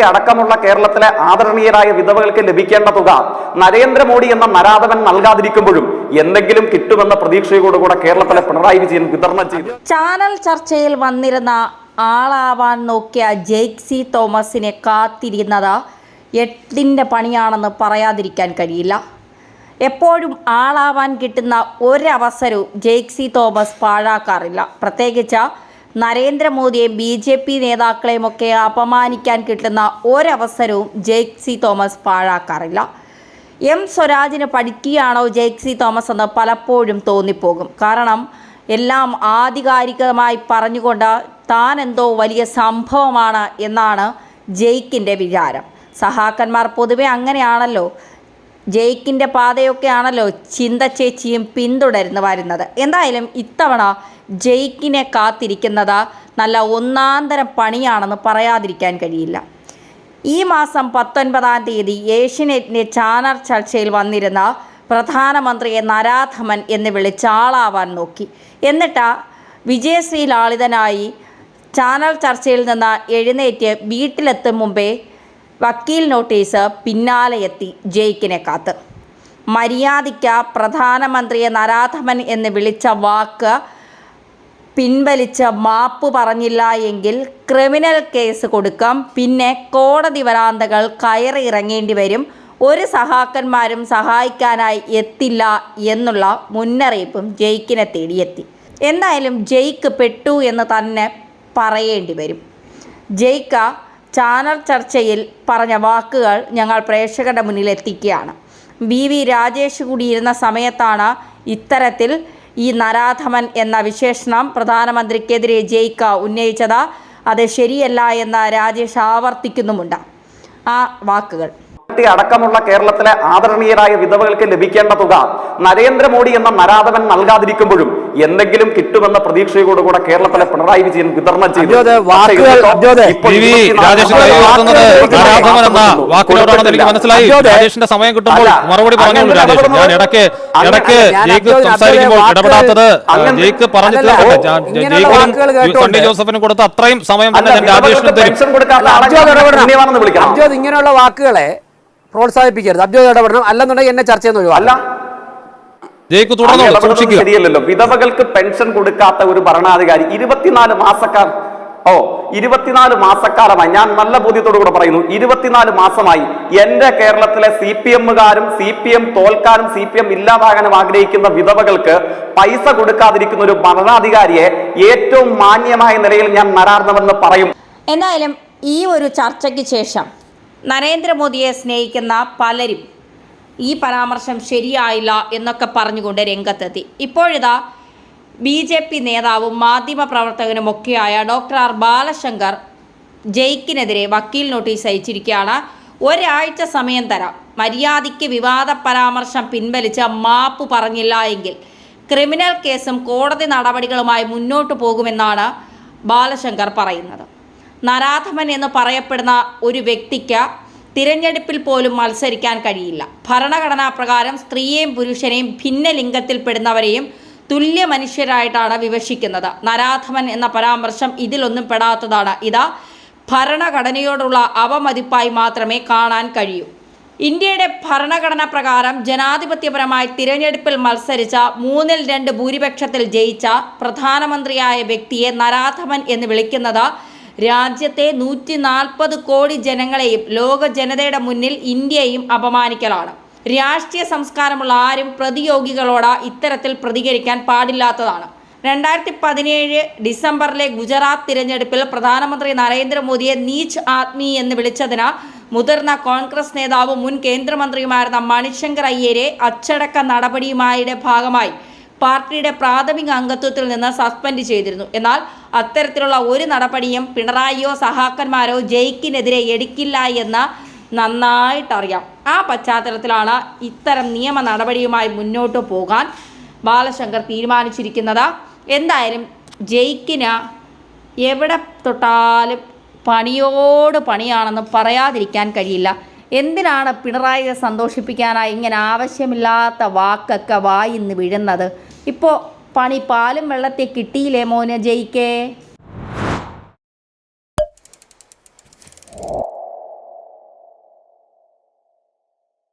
അടക്കമുള്ള കേരളത്തിലെ ആദരണീയരായ വിധവകൾക്ക് ലഭിക്കേണ്ട തുക നരേന്ദ്രമോദി എന്ന നരാധവൻ നൽകാതിരിക്കുമ്പോഴും എന്തെങ്കിലും കിട്ടുമെന്ന പ്രതീക്ഷയോടുകൂടെ കേരളത്തിലെ പിണറായി വിജയൻ വിതരണം ചെയ്തു. ചാനൽ ചർച്ചയിൽ വന്നിരുന്ന ആളാവാൻ നോക്കിയ ജെയ്ക്സി തോമസിനെ കാത്തിരുന്നത് എട്ടിന്റെ പണിയാണെന്ന് പറയാതിരിക്കാൻ കഴിയില്ല. എപ്പോഴും ആളാവാൻ കിട്ടുന്ന ഒരവസരവും ജെയ്ക്സി തോമസ് പാഴാക്കാറില്ല. പ്രത്യേകിച്ച് നരേന്ദ്രമോദിയെയും ബി ജെ പി നേതാക്കളെയുമൊക്കെ അപമാനിക്കാൻ കിട്ടുന്ന ഒരവസരവും ജെയ്ക്സി തോമസ് പാഴാക്കാറില്ല. എം സ്വരാജിന് പഠിക്കുകയാണോ ജെയ്ക്സി തോമസ് എന്ന് പലപ്പോഴും തോന്നിപ്പോകും. കാരണം എല്ലാം ആധികാരികമായി പറഞ്ഞുകൊണ്ട് താൻ എന്തോ വലിയ സംഭവമാണ് എന്നാണ് ജെയ്ക്കിന്റെ വിചാരം. സഹാക്കന്മാർ പൊതുവെ അങ്ങനെയാണല്ലോ. ജെയ്ക്കിന്റെ പാതയൊക്കെയാണല്ലോ ചിന്ത ചേച്ചിയും പിന്തുടർന്ന് വരുന്നത്. എന്തായാലും ഇത്തവണ ജയിക്കിനെ കാത്തിരിക്കുന്നത് നല്ല ഒന്നാന്തരം പണിയാണെന്ന് പറയാതിരിക്കാൻ കഴിയില്ല. ഈ മാസം പത്തൊൻപതാം തീയതി ഏഷ്യനെറ്റിന്റെ ചാനൽ ചർച്ചയിൽ വന്നിരുന്ന പ്രധാനമന്ത്രിയെ നരാധമൻ എന്ന് വിളിച്ച് ആളാവാൻ നോക്കി. എന്നിട്ട് വിജയശ്രീ ലാളിതനായി ചാനൽ ചർച്ചയിൽ നിന്ന് എഴുന്നേറ്റ് വീട്ടിലെത്തും മുമ്പേ വക്കീൽ നോട്ടീസ് പിന്നാലെ എത്തി ജയിക്കിനെ കാത്ത്. മര്യാദയ്ക്ക് പ്രധാനമന്ത്രിയെ നരാധമൻ എന്ന് വിളിച്ച വാക്ക് പിൻവലിച്ച് മാപ്പ് പറഞ്ഞില്ല എങ്കിൽ ക്രിമിനൽ കേസ് കൊടുക്കാം. പിന്നെ കോടതി വരാന്തകൾ കയറി ഇറങ്ങേണ്ടി വരും. ഒരു സഹാക്കന്മാരും സഹായിക്കാനായി എത്തില്ല എന്നുള്ള മുന്നറിയിപ്പും ജയിക്കിനെ തേടിയെത്തി. എന്തായാലും ജയിക്ക് പെട്ടു എന്ന് തന്നെ പറയേണ്ടി വരും. ജയിക്ക ചാനൽ ചർച്ചയിൽ പറഞ്ഞ വാക്കുകൾ ഞങ്ങൾ പ്രേക്ഷകരുടെ മുന്നിൽ എത്തിക്കുകയാണ്. വി. വി. രാജേഷ് കൂടിയിരുന്ന സമയത്താണ് ഇത്തരത്തിൽ ഈ നരാധമൻ എന്ന വിശേഷണം പ്രധാനമന്ത്രിക്കെതിരെ ജയിക്ക ഉന്നയിച്ചത്. അത് ശരിയല്ല എന്ന് രാജേഷ് ആവർത്തിക്കുന്നുമുണ്ട്. ആ വാക്കുകൾ. അടക്കമുള്ള കേരളത്തിലെ ആദരണീയരായ വിധവകൾക്ക് ലഭിക്കേണ്ട തുക നരേന്ദ്രമോദി എന്ന നരാധവൻ നൽകാതിരിക്കുമ്പോഴും എന്തെങ്കിലും കിട്ടുമെന്ന പ്രതീക്ഷയോട് കൂടെ കേരളത്തിലെ പിണറായി വിജയൻ വിതരണം ചെയ്തു. എനിക്ക് മനസ്സിലായി. രാജേഷിന്റെ സമയം കിട്ടുമ്പോൾ മറുപടി പറഞ്ഞു രാജേഷ്. ഞാൻ ഇടയ്ക്ക് ഇടയ്ക്ക് ജയിക്ക് സംസാരിക്കുമ്പോൾ ഇടപെടാത്തത് ജയിക്ക് ജയിക്കിനും സണ്ണി ജോസഫിനും കൊടുത്ത അത്രയും സമയം തന്നെ ഞാൻ രാജേഷിന് തരും. ഇങ്ങനെയുള്ള വാക്കുകളെ പ്രോത്സാഹിപ്പിക്കരുത്. അബ്ജോദ് ഇടപെടണം. അല്ലെന്നുണ്ടെങ്കിൽ എന്നെ ചർച്ച ചെയ്യുന്ന അല്ല ഒഴിവാക്കാം ജയിക്ക് തുടർന്നു ശരിയല്ലല്ലോ. വിധവകൾക്ക് പെൻഷൻ കൊടുക്കാത്ത ഒരു ഭരണാധികാരി ഇരുപത്തിനാല് മാസക്കാർ ഓ ഇരുപത്തിനാല് മാസക്കാലമായി. ഞാൻ നല്ല ബോധ്യത്തോടു കൂടെ പറയുന്നു. ഇരുപത്തിനാല് മാസമായി എന്റെ കേരളത്തിലെ സി പി എമ്മുകാരും സി പി എം തോൽക്കാനും സി പി എം ഇല്ലാതാകാനും ആഗ്രഹിക്കുന്ന വിധവകൾക്ക് പൈസ കൊടുക്കാതിരിക്കുന്ന ഒരു ഭരണാധികാരിയെ ഏറ്റവും മാന്യമായ നിലയിൽ ഞാൻ നരാർന്നവെന്ന് പറയും. എന്തായാലും ഈ ഒരു ചർച്ചയ്ക്ക് ശേഷം നരേന്ദ്രമോദിയെ സ്നേഹിക്കുന്ന പലരും ഈ പരാമർശം ശരിയായില്ല എന്നൊക്കെ പറഞ്ഞുകൊണ്ട് രംഗത്തെത്തി. ഇപ്പോഴിതാ ബി ജെ പി നേതാവും മാധ്യമ പ്രവർത്തകനുമൊക്കെയായ ഡോക്ടർ ആർ ബാലശങ്കർ ജയിക്കിനെതിരെ വക്കീൽ നോട്ടീസ് അയച്ചിരിക്കുകയാണ്. ഒരാഴ്ച സമയം തരാം. മര്യാദയ്ക്ക് വിവാദ പരാമർശം പിൻവലിച്ച് മാപ്പ് പറഞ്ഞില്ല എങ്കിൽ ക്രിമിനൽ കേസും കോടതി നടപടികളുമായി മുന്നോട്ട് പോകുമെന്നാണ് ബാലശങ്കർ പറയുന്നത്. നരാധമൻ എന്ന് പറയപ്പെടുന്ന ഒരു വ്യക്തിക്ക് തിരഞ്ഞെടുപ്പിൽ പോലും മത്സരിക്കാൻ കഴിയില്ല. ഭരണഘടനാ പ്രകാരം സ്ത്രീയെയും പുരുഷനെയും ഭിന്ന ലിംഗത്തിൽപ്പെടുന്നവരെയും തുല്യ മനുഷ്യരായിട്ടാണ് വിവക്ഷിക്കുന്നത്. നരാധമൻ എന്ന പരാമർശം ഇതിലൊന്നും പെടാത്തതാണ്. ഇതാ ഭരണഘടനയോടുള്ള അവമതിപ്പായി മാത്രമേ കാണാൻ കഴിയൂ. ഇന്ത്യയുടെ ഭരണഘടന പ്രകാരം ജനാധിപത്യപരമായി തിരഞ്ഞെടുപ്പിൽ മത്സരിച്ച മൂന്നിൽ രണ്ട് ഭൂരിപക്ഷത്തിൽ ജയിച്ച പ്രധാനമന്ത്രിയായ വ്യക്തിയെ നരാധമൻ എന്ന് വിളിക്കുന്നത് രാജ്യത്തെ നൂറ്റി നാൽപ്പത് കോടി ജനങ്ങളെയും ലോക ജനതയുടെ മുന്നിൽ ഇന്ത്യയും അപമാനിക്കലാണ്. രാഷ്ട്രീയ സംസ്കാരമുള്ള ആരും പ്രതിയോഗികളോട് ഇത്തരത്തിൽ പ്രതികരിക്കാൻ പാടില്ലാത്തതാണ്. രണ്ടായിരത്തി പതിനേഴ് ഡിസംബറിലെ ഗുജറാത്ത് തിരഞ്ഞെടുപ്പിൽ പ്രധാനമന്ത്രി നരേന്ദ്രമോദിയെ നീച്ച് ആത്മി എന്ന് വിളിച്ചതിന് മുതിർന്ന കോൺഗ്രസ് നേതാവും മുൻ കേന്ദ്രമന്ത്രിയുമായിരുന്ന മണിശങ്കർ അയ്യരെ അച്ചടക്ക നടപടിയുമായുടെ ഭാഗമായി പാർട്ടിയുടെ പ്രാഥമിക അംഗത്വത്തിൽ നിന്ന് സസ്പെൻഡ് ചെയ്തിരുന്നു. എന്നാൽ അത്തരത്തിലുള്ള ഒരു നടപടിയും പിണറായിയോ സഹാക്കന്മാരോ ജയിക്കിനെതിരെ എടുക്കില്ല എന്ന് നന്നായിട്ടറിയാം ആ പശ്ചാത്തലത്തിലാണ് ഇത്തരം നിയമ നടപടിയുമായി മുന്നോട്ട് പോകാൻ ബാലശങ്കർ തീരുമാനിച്ചിരിക്കുന്നത്. എന്തായാലും ജയിക്കിന് എവിടെ തൊട്ടാലും പണിയോട് പണിയാണെന്ന് പറയാതിരിക്കാൻ കഴിയില്ല. എന്തിനാണ് പിണറായിയെ സന്തോഷിപ്പിക്കാനായി ഇങ്ങനെ ആവശ്യമില്ലാത്ത വാക്കൊക്കെ വായിന്ന് വീഴുന്നത്? ഇപ്പോൾ പണി പാലും വെള്ളത്തെ കിട്ടിയില്ലേ മോനെ ജയിക്കേ?